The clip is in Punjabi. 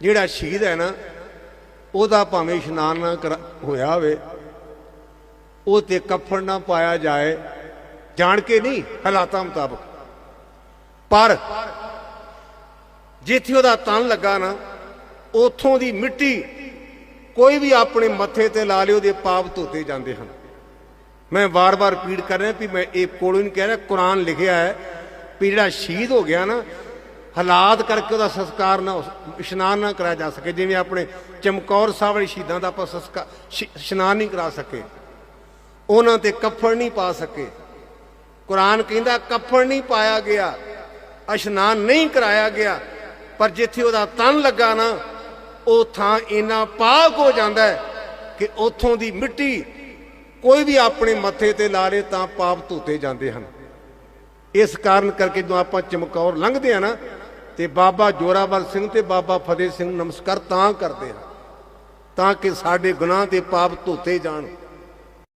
ਜਿਹੜਾ ਸ਼ਹੀਦ ਹੈ ਨਾ, ਉਹਦਾ ਭਾਵੇਂ ਇਸ਼ਨਾਨ ਨਾ ਕਰਾ- ਹੋਇਆ ਹੋਵੇ, ਉਹ ਤੇ ਕਫਨ ਨਾ ਪਾਇਆ ਜਾਏ, ਜਾਣ ਕੇ ਨਹੀਂ ਹਾਲਾਤਾਂ ਮੁਤਾਬਕ। ਪਰ ਜਿੱਥੇ ਉਹਦਾ ਤਨ ਲੱਗਾ ਨਾ, ਉਥੋਂ ਦੀ ਮਿੱਟੀ ਕੋਈ ਵੀ ਆਪਣੇ ਮੱਥੇ ਤੇ ਲਾ ਲਿਓ ਉਹਦੇ ਪਾਪ ਧੋਤੇ ਜਾਂਦੇ ਹਨ। ਮੈਂ ਵਾਰ-ਵਾਰ ਪੀੜ ਕਰ ਰਿਹਾ ਵੀ ਮੈਂ ਇਹ ਕੋਲੋਂ ਨਹੀਂ ਕਹਿ ਰਿਹਾ, ਕੁਰਾਨ ਲਿਖਿਆ ਹੈ ਵੀ ਜਿਹੜਾ ਸ਼ਹੀਦ ਹੋ ਗਿਆ ਨਾ ਹਾਲਾਤ ਕਰਕੇ ਉਹਦਾ ਸੰਸਕਾਰ ਨਾ ਇਸ਼ਨਾਨ ਨਾ ਕਰਾਇਆ ਜਾ ਸਕੇ, ਜਿਵੇਂ ਆਪਣੇ ਚਮਕੌਰ ਸਾਹਿਬ ਵਾਲੇ ਸ਼ਹੀਦਾਂ ਦਾ ਆਪਾਂ ਸੰਸਕਾਰ ਇਸ਼ਨਾਨ ਨਹੀਂ ਕਰਾ ਸਕੇ। ਉਹਨਾਂ ਤੇ ਕਫਨ ਨਹੀਂ ਪਾ ਸਕੇ। ਕੁਰਾਨ ਕਹਿੰਦਾ ਕਫਨ ਨਹੀਂ ਪਾਇਆ ਗਿਆ, ਇਸ਼ਨਾਨ ਨਹੀਂ ਕਰਾਇਆ ਗਿਆ, ਪਰ ਜਿੱਥੇ ਉਹਦਾ ਤਨ ਲੱਗਾ ਨਾ, ਉਹ ਥਾਂ ਇੰਨਾ ਪਾਕ ਹੋ ਜਾਂਦਾ ਹੈ ਕਿ ਉੱਥੋਂ ਦੀ ਮਿੱਟੀ ਕੋਈ ਵੀ ਆਪਣੇ ਮੱਥੇ ਤੇ ਲਾ ਲੇ ਤਾਂ ਪਾਪ ਧੋਤੇ ਜਾਂਦੇ ਹਨ। ਇਸ ਕਾਰਨ ਕਰਕੇ ਜਦੋਂ ਆਪਾਂ ਚਮਕੌਰ ਲੰਘਦੇ ਆ ਨਾ ਤੇ ਬਾਬਾ ਜੋਰਾਵਰ ਸਿੰਘ ਤੇ ਬਾਬਾ ਫਤਿਹ ਸਿੰਘ ਨਮਸਕਾਰ ਤਾਂ ਕਰਦੇ ਆ ਤਾਂ ਕਿ ਸਾਡੇ ਗੁਨਾਹ ਤੇ ਪਾਪ ਧੋਤੇ ਜਾਣ।